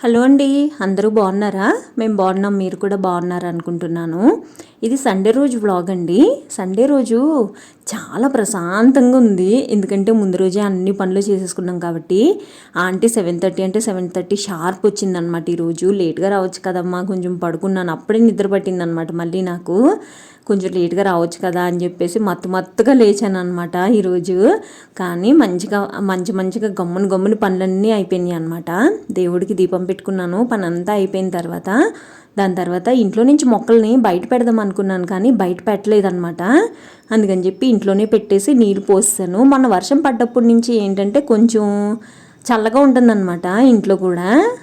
Hello అండి అందరూ బాగున్నారా? మేము బాగున్నాం మీరు కూడా బాగున్నారు అనుకుంటున్నాను. ఇది సండే రోజు వ్లాగ్ అండి. సండే రోజు చాలా ప్రశాంతంగా ఉంది. ఎందుకంటే ముందు రోజే అన్ని పనులు చేసేసుకున్నాం కాబట్టి ఆంటీ సెవెన్ థర్టీ అంటే సెవెన్ థర్టీ షార్ప్ వచ్చిందనమాట ఈరోజు. లేట్గా రావచ్చు కదమ్మా కొంచెం పడుకున్నాను. అప్పుడే నిద్ర పట్టిందనమాట మళ్ళీ నాకు. కొంచెం లేట్గా రావచ్చు కదా అని చెప్పేసి మత్తు మత్తుగా లేచాను అనమాట ఈరోజు కానీ మంచిగా మంచి మంచిగా గమ్మున గమ్మున పనులన్నీ అయిపోయినాయి అనమాట దేవుడికి దీపం పెట్టుకున్నాను పని అంతా అయిపోయిన తర్వాత. దాని తర్వాత ఇంట్లో నుంచి మొక్కల్ని బయట పెడదాం అనుకున్నాను కానీ బయట పెట్టలేదనమాట అందుకని చెప్పి ఇంట్లోనే పెట్టేసి నీళ్ళు పోస్తాను. మొన్న వర్షం పడ్డప్పటి నుంచి ఏంటంటే కొంచెం చల్లగా ఉంటుందన్నమాట ఇంట్లో కూడా.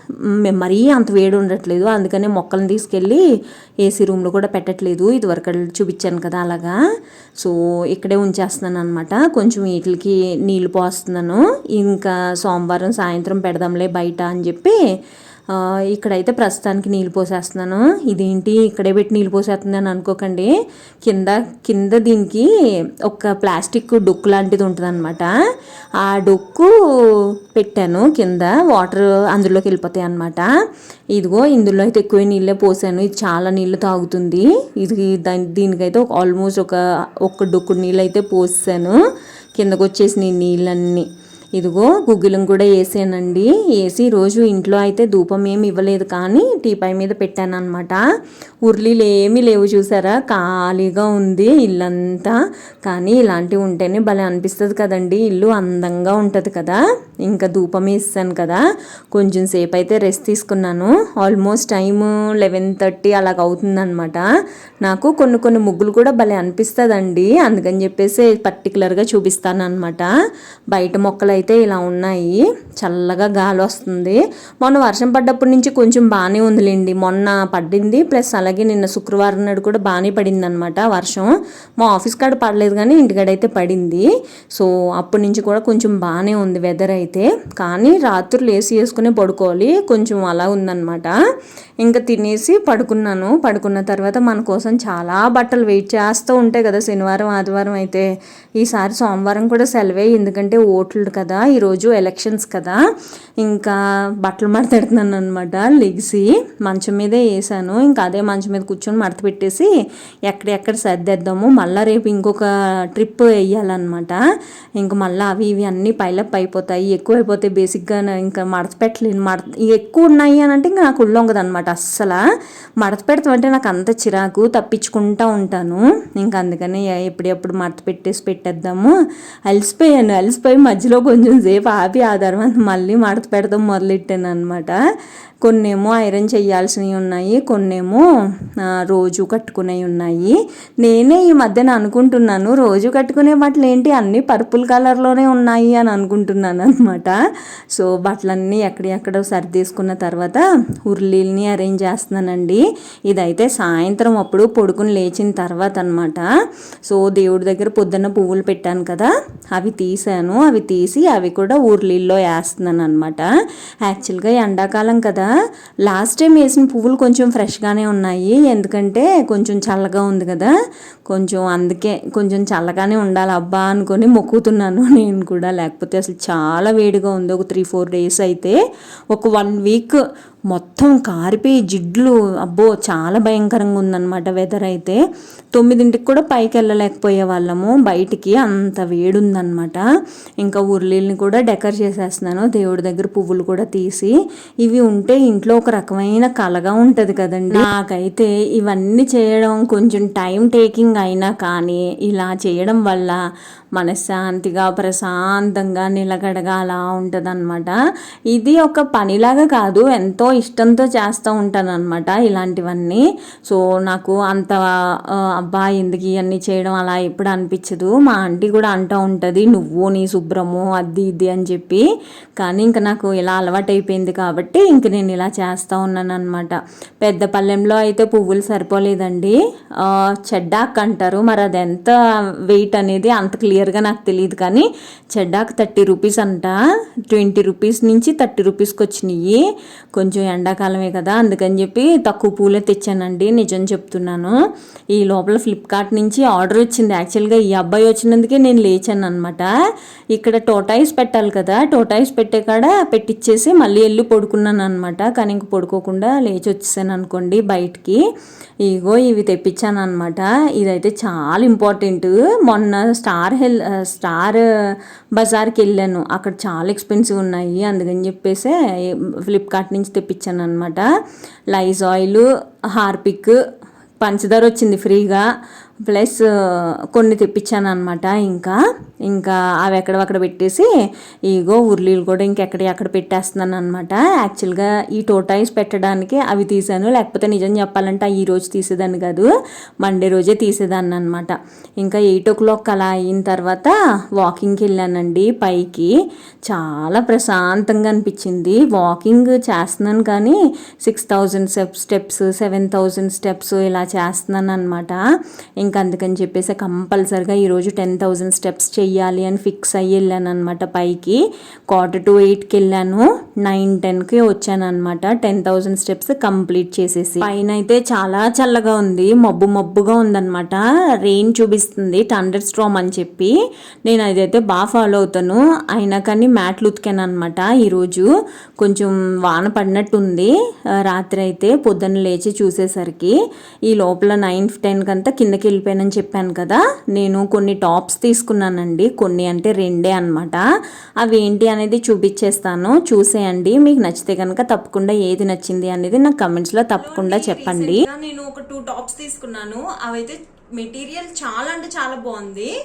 మరీ అంత వేడి ఉండట్లేదు. అందుకనే మొక్కలను తీసుకెళ్ళి ఏసీ రూమ్లో కూడా పెట్టట్లేదు. ఇదివరకు చూపించాను కదా అలాగా. సో ఇక్కడే ఉంచేస్తున్నాను అనమాట కొంచెం వీటికి నీళ్ళు పోస్తున్నాను. ఇంకా సోమవారం సాయంత్రం పెడదాంలే బయట అని చెప్పి ఇక్కడైతే ప్రస్తుతానికి నీళ్ళు పోసేస్తున్నాను. ఇదేంటి? ఇక్కడే పెట్టి నీళ్ళు పోసేస్తుంది అని అనుకోకండి. కింద కింద దీనికి ఒక ప్లాస్టిక్ డొక్కు లాంటిది ఉంటుంది అనమాట ఆ డొక్కు పెట్టాను. కింద వాటర్ అందులోకి వెళ్ళిపోతాయి అనమాట ఇదిగో ఇందులో అయితే ఎక్కువ నీళ్ళే పోసాను. ఇది చాలా నీళ్ళు తాగుతుంది. ఇది దాని దీనికైతే ఆల్మోస్ట్ ఒక ఒక్క డొక్కు నీళ్ళు అయితే పోసాను. కిందకు వచ్చేసి నీళ్ళన్నీ. ఇదిగో గుగ్గిలం కూడా వేసానండి. వేసి రోజు ఇంట్లో అయితే ధూపం ఏమి ఇవ్వలేదు కానీ టీపాయ్ మీద పెట్టాను అనమాట ఉర్లీలు ఏమీ లేవు చూసారా? ఖాళీగా ఉంది ఇల్లంతా. కానీ ఇలాంటివి ఉంటేనే భలే అనిపిస్తుంది కదండి. ఇల్లు అందంగా ఉంటుంది కదా. ఇంకా ధూపం వేసాను కదా. కొంచెం సేపు అయితే రెస్ట్ తీసుకున్నాను. ఆల్మోస్ట్ టైమ్ లెవెన్ థర్టీ అలాగ అవుతుందన్నమాట. నాకు కొన్ని కొన్ని ముగ్గులు కూడా భలే అనిపిస్తుందండి. అందుకని చెప్పేసి పర్టికులర్గా చూపిస్తాను అనమాట బయట మొక్కలు అయితే ఇలా ఉన్నాయి. చల్లగా గాలి వస్తుంది. మొన్న వర్షం పడ్డప్పటి నుంచి కొంచెం బాగానే ఉందిలేండి. మొన్న పడింది. ప్లస్ అలాగే నిన్న శుక్రవారం నాడు కూడా బాగానే పడింది అనమాట వర్షం. మా ఆఫీస్ కాడ పడలేదు కానీ ఇంటికాడైతే పడింది. సో అప్పటి నుంచి కూడా కొంచెం బాగానే ఉంది వెదర్ అయితే. కానీ రాత్రులు ఏసీ వేసుకుని పడుకోవాలి. కొంచెం అలా ఉందన్నమాట. ఇంకా తినేసి పడుకున్నాను. పడుకున్న తర్వాత మన కోసం చాలా బట్టలు వెయిట్ చేస్తూ ఉంటాయి కదా శనివారం ఆదివారం అయితే. ఈసారి సోమవారం కూడా సెలవే. ఎందుకంటే ఓట్లు కదా. కదా ఈరోజు ఎలక్షన్స్ కదా. ఇంకా బట్టలు మడతెడుతున్నాను అనమాట లెగ్సి మంచం మీదే వేసాను ఇంకా అదే మంచం మీద కూర్చొని మడత పెట్టేసి ఎక్కడెక్కడ సర్దేద్దాము. మళ్ళీ రేపు ఇంకొక ట్రిప్ వేయాలన్నమాట ఇంకా మళ్ళీ అవి ఇవి అన్నీ పైలప్ అయిపోతాయి. ఎక్కువ అయిపోతే బేసిక్గా ఇంకా మడత పెట్టలేను. మడత ఎక్కువ ఉన్నాయి అని అంటే ఇంకా నాకు ఉళ్ళొంగదు అనమాట అస్సలు. మడత పెడతామంటే నాకు అంత చిరాకు. తప్పించుకుంటూ ఉంటాను. ఇంకా అందుకని ఎప్పుడెప్పుడు మడత పెట్టేసి పెట్టేద్దాము. అలసిపోయాను. అలసిపోయి మధ్యలో కొంచెం సేపు ఆపి ఆ తర్వాత మళ్ళీ మడత పెడతాం మొదలెట్టాను అనమాట కొన్నేమో ఐరన్ చేయాల్సినవి ఉన్నాయి కొన్నేమో రోజు కట్టుకునేవి ఉన్నాయి. నేనే ఈ మధ్యన అనుకుంటున్నాను రోజు కట్టుకునే బట్టలు ఏంటి అన్నీ పర్పుల్ కలర్లోనే ఉన్నాయి అని అనుకుంటున్నాను అనమాట సో బట్టలన్నీ ఎక్కడెక్కడ సర్దేసుకున్న తర్వాత ఉర్లీల్ని అరేంజ్ చేస్తున్నానండి. ఇదైతే సాయంత్రం అప్పుడు పొడుకుని లేచిన తర్వాత అనమాట సో దేవుడి దగ్గర పొద్దున్న పువ్వులు పెట్టాను కదా అవి తీసాను. అవి తీసి అవి కూడా ఊర్లీల్లో వేస్తున్నాను అనమాట యాక్చువల్గా ఎండాకాలం కదా లాస్ట్ టైం వేసిన పువ్వులు కొంచెం ఫ్రెష్గానే ఉన్నాయి. ఎందుకంటే కొంచెం చల్లగా ఉంది కదా. కొంచెం అందుకే కొంచెం చల్లగానే ఉండాలి. అబ్బా అనుకొని మొక్కుతున్నాను నేను కూడా. లేకపోతే అసలు చాలా వేడిగా ఉంది. ఒక త్రీ ఫోర్ డేస్ అయితే ఒక వన్ వీక్ మొత్తం కారిపోయి జిడ్లు అబ్బో చాలా భయంకరంగా ఉందన్నమాట వెదర్ అయితే. తొమ్మిదింటికి కూడా పైకి వెళ్ళలేకపోయే వాళ్ళము బయటికి అంత వేడుందనమాట ఇంకా ఉర్లీల్ని కూడా డెకర్ చేసేస్తున్నాను. దేవుడి దగ్గర పువ్వులు కూడా తీసి. ఇవి ఉంటే ఇంట్లో ఒక రకమైన కలగా ఉంటుంది కదండి. నాకైతే ఇవన్నీ చేయడం కొంచెం టైం టేకింగ్ అయినా కానీ ఇలా చేయడం వల్ల మనశ్శాంతిగా ప్రశాంతంగా నిలకడగా అలా ఉంటుంది అనమాట ఇది ఒక పనిలాగా కాదు. ఎంతో ఇష్టంతో చేస్తూ ఉంటాను అనమాట ఇలాంటివన్నీ. సో నాకు అంత అబ్బా ఎందుకు ఇవన్నీ చేయడం అలా ఎప్పుడు అనిపించదు. మా ఆంటీ కూడా అంటూ ఉంటుంది నువ్వు నీ శుభ్రము అది ఇది అని చెప్పి. కానీ ఇంకా నాకు ఇలా అలవాటైపోయింది కాబట్టి ఇంక నేను ఇలా చేస్తూ ఉన్నాను అనమాట పెద్ద పల్లెంలో అయితే పువ్వులు సరిపోలేదండి. చెడ్డాక్ అంటారు. మరి అది ఎంత వెయిట్ అనేది అంత క్లియర్గా నాకు తెలియదు కానీ చెడ్డాక్ థర్టీ రూపీస్ అంట. ట్వంటీ రూపీస్ నుంచి థర్టీ రూపీస్కి వచ్చినాయి కొంచెం ఎండాకాలమే కదా అందుకని చెప్పి తక్కువ పూలే తెచ్చానండి నిజం చెప్తున్నాను. ఈ లోపల ఫ్లిప్కార్ట్ నుంచి ఆర్డర్ వచ్చింది. యాక్చువల్గా ఈ అబ్బాయి వచ్చినందుకే నేను లేచాను అనమాట ఇక్కడ టోటాయిస్ పెట్టాలి కదా టోటాయిస్ పెట్టే కాడ పెట్టిచ్చేసి మళ్ళీ వెళ్ళి పడుకున్నాను అనమాట కానీ ఇంక పడుకోకుండా లేచి వచ్చేసాను అనుకోండి బయటికి. ఇగో ఇవి తెప్పించాను అనమాట ఇదైతే చాలా ఇంపార్టెంట్ మొన్న స్టార్ హెల్ స్టార్ బజార్కి వెళ్ళాను అక్కడ చాలా ఎక్స్పెన్సివ్ ఉన్నాయి. అందుకని చెప్పేసి ఫ్లిప్కార్ట్ నుంచి తెప్పించాను అనమాట లైజ్ ఆయిల్ హార్పిక్ పంచదార వచ్చింది ఫ్రీగా. ప్లస్ కొన్ని తెప్పించాను అనమాట ఇంకా. ఇంకా అవి ఎక్కడక్కడ పెట్టేసి ఇగో ఉర్లీలు కూడా ఇంకెక్కడ ఎక్కడ పెట్టేస్తున్నాను అనమాట యాక్చువల్గా ఈ టోటాయిస్ పెట్టడానికి అవి తీసాను. లేకపోతే నిజం చెప్పాలంటే ఈ రోజు తీసేదాన్ని కాదు. మండే రోజే తీసేదాన్ని అనమాట ఇంకా ఎయిట్ ఓ క్లాక్ అలా అయిన తర్వాత వాకింగ్కి వెళ్ళానండి పైకి. చాలా ప్రశాంతంగా అనిపించింది. వాకింగ్ చేస్తున్నాను కానీ six thousand steps seven thousand steps ఇలా చేస్తున్నాను అనమాట ఇంకా అందుకని చెప్పేసి కంపల్సరిగా ఈరోజు టెన్ థౌజండ్ స్టెప్స్ చెయ్యాలి అని ఫిక్స్ అయ్యి వెళ్ళాను అనమాట పైకి క్వార్టర్ టు ఎయిట్కి వెళ్ళాను. నైన్ టెన్కి వచ్చాను అనమాట టెన్ థౌజండ్ స్టెప్స్ కంప్లీట్ చేసేసి. పైన అయితే చాలా చల్లగా ఉంది. మబ్బు మబ్బుగా ఉందన్నమాట. రెయిన్ చూపిస్తుంది. టండర్ స్ట్రామ్ అని చెప్పి. నేను అదైతే బాగా ఫాలో అవుతాను. అయినా కానీ మ్యాట్లు ఉతికాను అనమాట ఈరోజు కొంచెం వాన పడినట్టు ఉంది రాత్రి అయితే పొద్దున్న లేచి చూసేసరికి ఈ లోపల నైన్ టెన్కి అంతా కిందకి వెళ్ళిపోయానని చెప్పాను కదా నేను కొన్ని టాప్స్ తీసుకున్నానండి. కొన్ని అంటే రెండే అనమాట అవి ఏంటి అనేది చూపించేస్తాను. చూసేయండి. మీకు నచ్చితే కనుక తప్పకుండా ఏది నచ్చింది అనేది నాకు కమెంట్స్లో తప్పకుండా చెప్పండి. నేను ఒక టూ టాప్స్ తీసుకున్నాను. అవైతే మెటీరియల్ చాలా అంటే చాలా బాగుంది.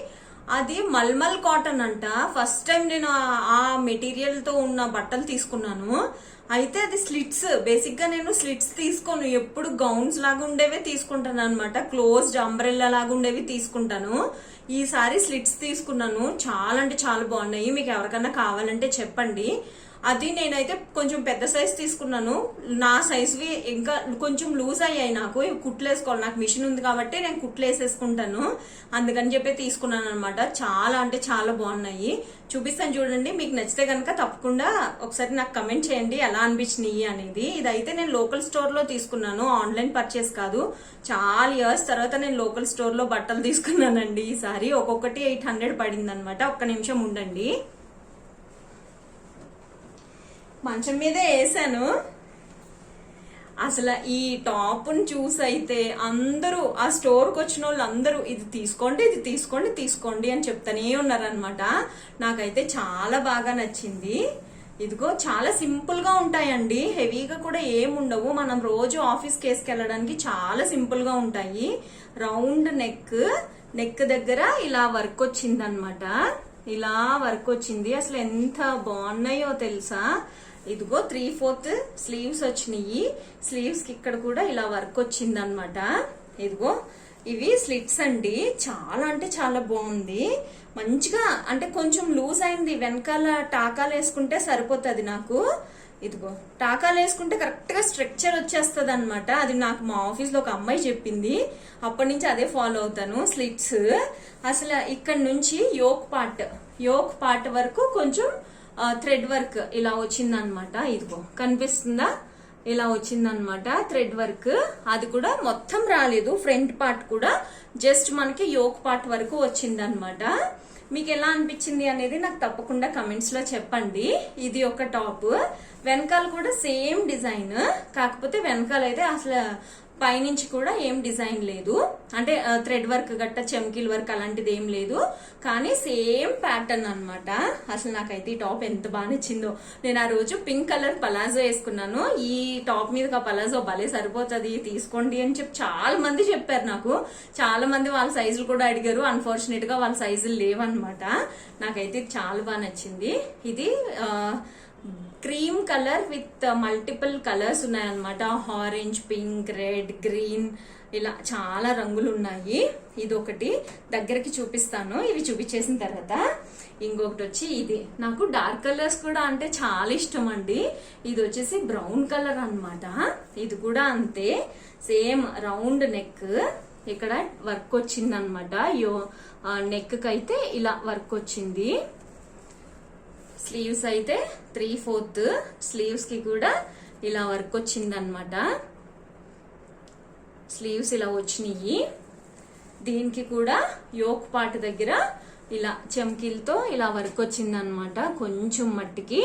అది మల్మల్ కాటన్ అంట. ఫస్ట్ టైం నేను ఆ- ఆ మెటీరియల్తో ఉన్న బట్టలు తీసుకున్నాను. అయితే అది స్లిట్స్ బేసిక్గా నేను స్లిట్స్ తీసుకోను. ఎప్పుడు గౌన్స్ లాగా ఉండేవే తీసుకుంటాను అనమాట క్లోజ్డ్ అంబ్రెల్లా లాగా ఉండేవి తీసుకుంటాను. ఈసారి స్లిట్స్ తీసుకున్నాను. చాలా అంటే చాలా బాగున్నాయి. మీకు ఎవరికైనా కావాలంటే చెప్పండి. అది నేనైతే కొంచెం పెద్ద సైజ్ తీసుకున్నాను. నా సైజ్వి ఇంకా కొంచెం లూజ్ అయ్యాయి నాకు. కుట్లు వేసుకోవాలి నాకు మిషన్ ఉంది కాబట్టి నేను కుట్లు వేసేసుకుంటాను అందుకని చెప్పి తీసుకున్నాను అనమాట చాలా అంటే చాలా బాగున్నాయి. చూపిస్తాను చూడండి. మీకు నచ్చితే కనుక తప్పకుండా ఒకసారి నాకు కమెంట్ చేయండి. ఎలా అనిపించినాయి అనేది. ఇదైతే నేను లోకల్ స్టోర్లో తీసుకున్నాను. ఆన్లైన్ పర్చేస్ కాదు. చాలా ఇయర్స్ తర్వాత నేను లోకల్ స్టోర్లో బట్టలు తీసుకున్నానండి. ఈసారి ఒక్కొక్కటి ఎయిట్ హండ్రెడ్ పడింది అనమాట ఒక్క నిమిషం ఉండండి. మంచం మీదే వేసాను. అసలు ఈ టాప్ని చూసి అయితే అందరూ ఆ స్టోర్కి వచ్చిన వాళ్ళు అందరూ ఇది తీసుకోండి ఇది తీసుకోండి తీసుకోండి అని చెప్తానే ఉన్నారనమాట నాకైతే చాలా బాగా నచ్చింది. ఇదిగో చాలా సింపుల్గా ఉంటాయండి. హెవీగా కూడా ఏముండవు. మనం రోజు ఆఫీస్కి వేసుకెళ్ళడానికి చాలా సింపుల్గా ఉంటాయి. రౌండ్ నెక్ నెక్ దగ్గర ఇలా వర్క్ వచ్చిందనమాట ఇలా వర్క్ వచ్చింది. అసలు ఎంత బాగున్నాయో తెలుసా? ఇదిగో త్రీ ఫోర్త్ స్లీవ్స్ వచ్చినాయి. స్లీవ్స్కి ఇక్కడ కూడా ఇలా వర్క్ వచ్చిందనమాట ఇదిగో ఇవి స్లిట్స్ అండి. చాలా అంటే చాలా బాగుంది. మంచిగా అంటే కొంచెం లూజ్ అయింది. వెనకాల టాకాలు వేసుకుంటే సరిపోతుంది నాకు. ఇదిగో టాకాలు వేసుకుంటే కరెక్ట్గా స్ట్రక్చర్ వచ్చేస్తుంది అనమాట అది నాకు మా ఆఫీస్లో ఒక అమ్మాయి చెప్పింది. అప్పటి నుంచి అదే ఫాలో అవుతాను స్లిట్స్ అసలు ఇక్కడ నుంచి యోక్ పార్ట్ యోక్ పార్ట్ వరకు కొంచెం థ్రెడ్ వర్క్ ఇలా వచ్చిందనమాట ఇదిగో కనిపిస్తుందా? ఇలా వచ్చిందనమాట థ్రెడ్ వర్క్ అది కూడా మొత్తం రాలేదు. ఫ్రంట్ పార్ట్ కూడా జస్ట్ మనకి యోక్ పార్ట్ వరకు వచ్చిందనమాట మీకు ఎలా అనిపించింది అనేది నాకు తప్పకుండా కమెంట్స్లో చెప్పండి. ఇది ఒక టాప్ వెనకాల కూడా సేమ్ డిజైన్ కాకపోతే వెనకాల అయితే అసలు పైనుంచి కూడా ఏం డిజైన్ లేదు. అంటే థ్రెడ్ వర్క్ గట్ట చెమ్కీల్ వర్క్ అలాంటిది ఏం లేదు. కానీ సేమ్ ప్యాటర్న్ అనమాట అసలు నాకైతే ఈ టాప్ ఎంత బాగా నచ్చిందో. నేను ఆ రోజు పింక్ కలర్ పలాజో వేసుకున్నాను. ఈ టాప్ మీద ఆ పలాజో భలే సరిపోతుంది తీసుకోండి అని చెప్పి చాలా మంది చెప్పారు నాకు. చాలా మంది వాళ్ళ సైజులు కూడా అడిగారు. అన్ఫార్చునేట్గా వాళ్ళ సైజులు లేవన్నమాట. నాకైతే చాలా బాగా నచ్చింది. ఇది cream colour with multiple colours ఉన్నాయన్నమాట. ఆరెంజ్ పింక్ రెడ్ గ్రీన్ ఇలా చాలా రంగులు ఉన్నాయి ఇది ఒకటి దగ్గరికి చూపిస్తాను. ఇవి చూపించేసిన తర్వాత ఇంకొకటి వచ్చి ఇది. నాకు డార్క్ కలర్స్ కూడా అంటే చాలా ఇష్టం అండి ఇది వచ్చేసి బ్రౌన్ కలర్ అనమాట ఇది కూడా అంతే. Same round neck. ఇక్కడ వర్క్ వచ్చింది అనమాట యో నెక్ అయితే ఇలా వర్క్ వచ్చింది స్లీవ్స్ అయితే త్రీ ఫోర్త్ స్లీవ్స్కి కూడా ఇలా వర్క్ వచ్చిందనమాట స్లీవ్స్ ఇలా వచ్చినాయి. దీనికి కూడా యోక్ పార్ట్ దగ్గర ఇలా చెమ్కీలతో ఇలా వర్క్ వచ్చిందనమాట కొంచెం మట్టికి.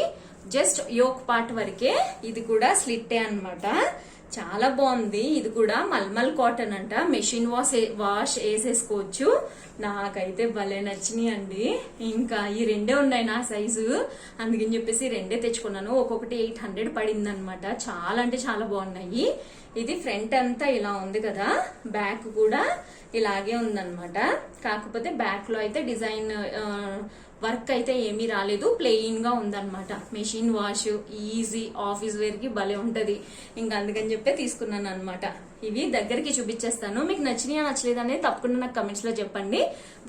జస్ట్ యోక్ పార్ట్ వరకే ఇది కూడా స్లిట్టే అనమాట చాలా బాగుంది. ఇది కూడా మల్మల్ కాటన్ అంట. మెషిన్ వాష్ వాష్ వేసేసుకోవచ్చు. నాకైతే భలే నచ్చినాయి అండి. ఇంకా ఈ రెండే ఉన్నాయి నా సైజు. అందుకని చెప్పేసి రెండే తెచ్చుకున్నాను. ఒక్కొక్కటి ఎయిట్ హండ్రెడ్ పడింది అనమాట చాలా అంటే చాలా బాగున్నాయి. ఇది ఫ్రంట్ అంతా ఇలా ఉంది కదా బ్యాక్ కూడా ఇలాగే ఉందన్నమాట. కాకపోతే బ్యాక్లో అయితే డిజైన్ వర్క్ అయితే ఏమీ రాలేదు ప్లెయిన్గా ఉందన్నమాట. మెషిన్ వాష్ ఈజీ ఆఫీస్ వేర్కి భలే ఉంటది. ఇంకా అందుకని చెప్పి తీసుకున్నాను అనమాట ఇవి దగ్గరికి చూపించేస్తాను. మీకు నచ్చినాయా నచ్చలేదు అనేది తప్పకుండా నాకు కమెంట్స్లో చెప్పండి.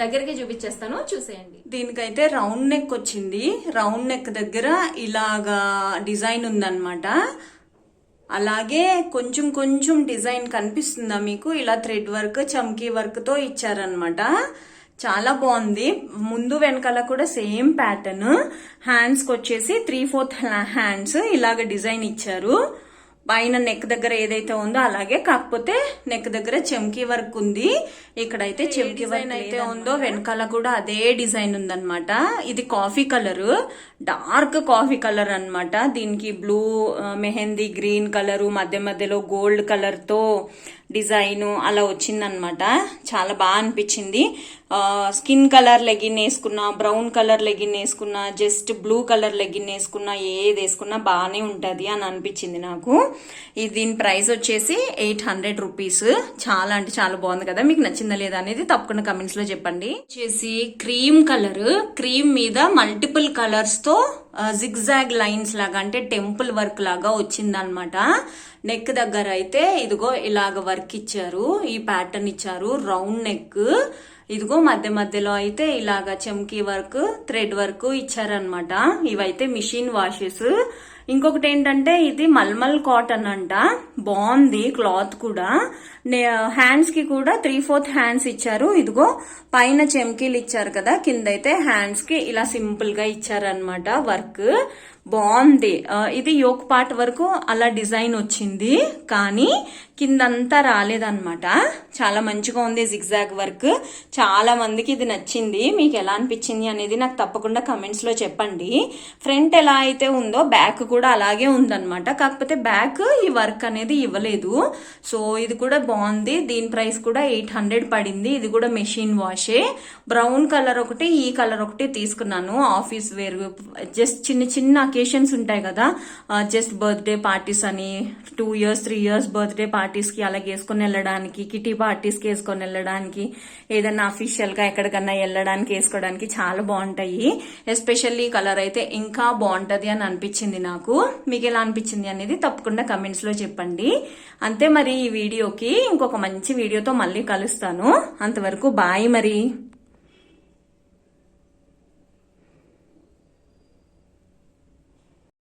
దగ్గరికి చూపించేస్తాను చూసేయండి. దీనికైతే రౌండ్ నెక్ వచ్చింది. రౌండ్ నెక్ దగ్గర ఇలాగా డిజైన్ ఉందన్నమాట. అలాగే కొంచెం కొంచెం డిజైన్ కనిపిస్తుందా మీకు? ఇలా థ్రెడ్ వర్క్ చమ్కీ వర్క్తో ఇచ్చారనమాట చాలా బాగుంది. ముందు వెనకాల కూడా సేమ్ ప్యాటర్న్. హ్యాండ్స్కి వచ్చేసి త్రీ ఫోర్త్ హ్యాండ్స్ ఇలాగ డిజైన్ ఇచ్చారు. పైన నెక్ దగ్గర ఏదైతే ఉందో అలాగే కాకపోతే నెక్ దగ్గర చెమ్కీ వర్క్ ఉంది. ఇక్కడైతే చెమ్కీ వర్క్ అయితే ఉందో వెనకాల కూడా అదే డిజైన్ ఉందన్నమాట. ఇది coffee colour dark coffee colour అన్నమాట. దీనికి బ్లూ మెహందీ గ్రీన్ కలర్ మధ్య మధ్యలో గోల్డ్ కలర్తో డిజైన్ అలా వచ్చిందనమాట చాలా బాగా అనిపించింది. స్కిన్ కలర్ లెగిన్ వేసుకున్నా బ్రౌన్ కలర్ లెగిన్ వేసుకున్నా జస్ట్ బ్లూ కలర్ లెగిన్ వేసుకున్నా ఏది వేసుకున్నా బాగానే ఉంటుంది అని అనిపించింది నాకు. ఇది దీని ప్రైస్ వచ్చేసి ఎయిట్ హండ్రెడ్ రూపీస్. చాలా అంటే చాలా బాగుంది కదా. మీకు నచ్చిందా లేదా అనేది తప్పకుండా కమెంట్స్లో చెప్పండి. వచ్చేసి క్రీమ్ కలర్. క్రీమ్ మీద మల్టిపుల్ కలర్స్తో జిగ్జాగ్ లైన్స్ లాగా అంటే టెంపుల్ వర్క్ లాగా వచ్చిందనమాట నెక్ దగ్గర అయితే ఇదిగో ఇలాగ వర్క్ వర్క్ ఇచ్చారు ఈ ప్యాటర్న్ ఇచ్చారు రౌండ్ నెక్ ఇదిగో మధ్య మధ్యలో అయితే ఇలాగ చెమ్కీ వర్క్ థ్రెడ్ వర్క్ ఇచ్చారనమాట ఇవైతే మిషన్ వాషెస్ ఇంకొకటి ఏంటంటే ఇది మల్మల్ కాటన్ అంట. బాగుంది క్లాత్ కూడా. హ్యాండ్స్కి కూడా త్రీ ఫోర్త్ హ్యాండ్స్ ఇచ్చారు. ఇదిగో పైన చెమ్కీలు ఇచ్చారు కదా కింద అయితే హ్యాండ్స్కి ఇలా సింపుల్గా ఇచ్చారనమాట వర్క్. బాగుంది. ఇది యోక్ పార్ట్ వరకు అలా డిజైన్ వచ్చింది. కానీ కిందంతా రాలేదన్నమాట. చాలా మంచిగా ఉంది జిగ్జాగ్ వర్క్. చాలా మందికి ఇది నచ్చింది. మీకు ఎలా అనిపించింది అనేది నాకు తప్పకుండా కమెంట్స్లో చెప్పండి. ఫ్రంట్ ఎలా అయితే ఉందో బ్యాక్ కూడా అలాగే ఉందన్నమాట. కాకపోతే బ్యాక్ ఈ వర్క్ అనేది ఇవ్వలేదు. సో ఇది కూడా బాగుంది. దీని ప్రైస్ కూడా ఎయిట్ హండ్రెడ్ పడింది. ఇది కూడా మెషిన్ వాషే బ్రౌన్ కలర్ ఒకటి ఈ కలర్ ఒకటి తీసుకున్నాను. ఆఫీస్ వేర్ జస్ట్ చిన్న చిన్న అకేషన్స్ ఉంటాయి కదా జస్ట్ బర్త్డే పార్టీస్ అని two years three years birthday పార్టీస్కి అలాగే వేసుకొని వెళ్ళడానికి కిటీ పార్టీస్కి వేసుకొని వెళ్ళడానికి ఏదైనా అఫీషియల్గా ఎక్కడికన్నా వెళ్ళడానికి వేసుకోవడానికి చాలా బాగుంటాయి. ఎస్పెషల్లీ కలర్ అయితే ఇంకా బాగుంటుంది అని అనిపించింది నాకు. మీకు ఎలా అనిపించింది అనేది తప్పకుండా కమెంట్స్లో చెప్పండి. అంతే మరి ఈ వీడియోకి ఇంకొక మంచి వీడియోతో మళ్ళీ కలుస్తాను. అంతవరకు బాయ్ మరి.